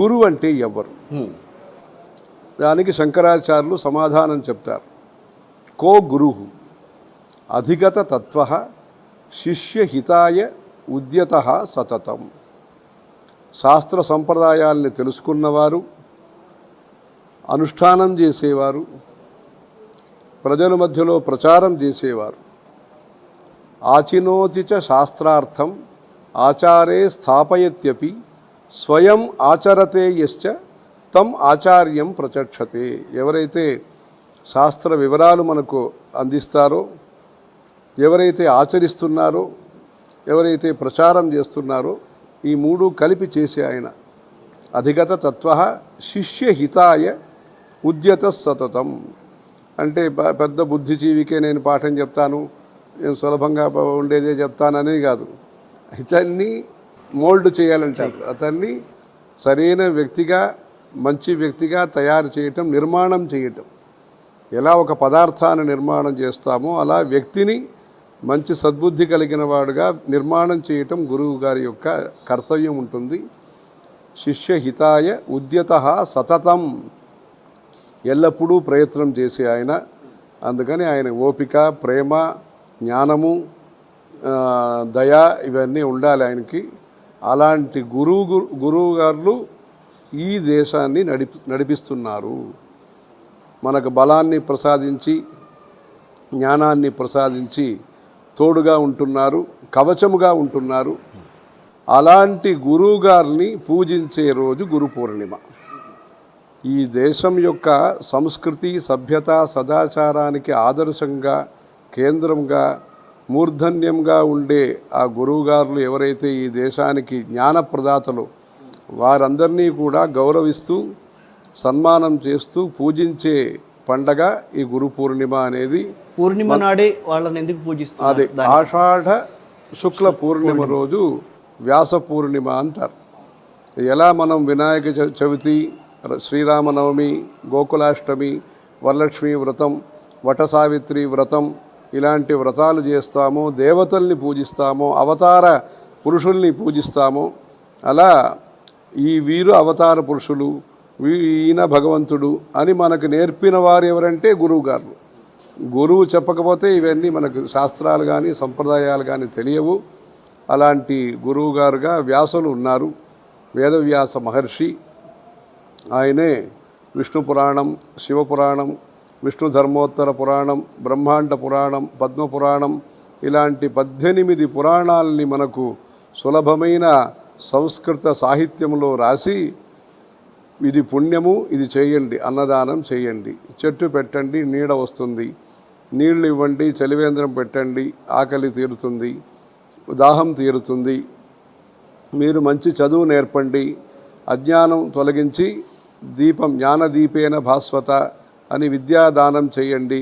గురువు అంటే ఎవరు దానికి శంకరాచార్యులు సమాధానం చెప్తారు. కో గురువు అధిగత తత్వ శిష్యహితాయ ఉద్యత సతతం. శాస్త్ర సంప్రదాయాల్ని తెలుసుకున్నవారు అనుష్ఠానం చేసేవారు ప్రజల మధ్యలో ప్రచారం చేసేవారు. ఆచినోతి చ శాస్త్రార్థం ఆచారే స్థాపయత్యపి స్వయం ఆచరతే యశ్చ తం ఆచార్యం ప్రచక్షతే. ఎవరైతే శాస్త్ర వివరాలు మనకు అందిస్తారో ఎవరైతే ఆచరిస్తున్నారో ఎవరైతే ప్రచారం చేస్తున్నారో ఈ మూడు కలిపి చేసే ఆయన. అధిగత తత్వ శిష్యహితాయ ఉద్యత సతతం. అంటే పెద్ద బుద్ధిజీవికే నేను పాఠం చెప్తాను నేను సులభంగా ఉండేదే చెప్తాననే కాదు. ఇతన్ని మోల్డ్ చేయాలంటారు. అతన్ని సరైన వ్యక్తిగా మంచి వ్యక్తిగా తయారు చేయటం నిర్మాణం చేయటం. ఎలా ఒక పదార్థాన్ని నిర్మాణం చేస్తామో అలా వ్యక్తిని మంచి సద్బుద్ధి కలిగిన వాడుగా నిర్మాణం చేయటం గురువు గారి యొక్క కర్తవ్యం ఉంటుంది. శిష్యహితాయ ఉద్యత సతతం. ఎల్లప్పుడూ ప్రయత్నం చేసే ఆయన. అందుకని ఆయన ఓపిక ప్రేమ జ్ఞానము దయ ఇవన్నీ ఉండాలి ఆయనకి. అలాంటి గురువు గురువు గారు ఈ దేశాన్ని నడిపి నడిపిస్తున్నారు. మనకు బలాన్ని ప్రసాదించి జ్ఞానాన్ని ప్రసాదించి తోడుగా ఉంటున్నారు కవచముగా ఉంటున్నారు. అలాంటి గురువు గారిని పూజించే రోజు గురు పూర్ణిమ. ఈ దేశం యొక్క సంస్కృతి సభ్యత సదాచారానికి ఆదర్శంగా కేంద్రంగా మూర్ధన్యంగా ఉండే ఆ గురువుగారులు ఎవరైతే ఈ దేశానికి జ్ఞానప్రదాతలు వారందరినీ కూడా గౌరవిస్తూ సన్మానం చేస్తూ పూజించే పండగ ఈ గురు పూర్ణిమ అనేది. పూర్ణిమ నాడే వాళ్ళని ఎందుకు పూజిస్తారు అదే ఆషాఢ శుక్ల పూర్ణిమ రోజు వ్యాస పూర్ణిమ అంటారు. ఎలా మనం వినాయక చవితి శ్రీరామనవమి గోకులాష్టమి వరలక్ష్మి వ్రతం వట సావిత్రి వ్రతం ఇలాంటి వ్రతాలు చేస్తాము దేవతల్ని పూజిస్తామో అవతార పురుషుల్ని పూజిస్తామో. అలా ఈ వీరు అవతార పురుషులు ఈయన భగవంతుడు అని మనకు నేర్పిన వారు ఎవరంటే గురువు గారు గురువు చెప్పకపోతే ఇవన్నీ మనకు శాస్త్రాలు కానీ సంప్రదాయాలు కానీ తెలియవు. అలాంటి గురువు గారుగా వ్యాసులు ఉన్నారు. వేదవ్యాస మహర్షి. ఆయనే విష్ణు పురాణం శివ పురాణం విష్ణు ధర్మోత్తర పురాణం బ్రహ్మాండ పురాణం పద్మ పురాణం ఇలాంటి పద్దెనిమిది పురాణాలని మనకు సులభమైన సంస్కృత సాహిత్యంలో రాసి ఇది పుణ్యము ఇది చేయండి అన్నదానం చేయండి. చెట్టు పెట్టండి నీడ వస్తుంది. నీళ్ళు ఇవ్వండి చలివేంద్రం పెట్టండి ఆకలి తీరుతుంది దాహం తీరుతుంది. మీరు మంచి చదువు నేర్పండి. అజ్ఞానం తొలగించి దీపం జ్ఞానదీపేన భాస్వత అని విద్యాదానం చేయండి.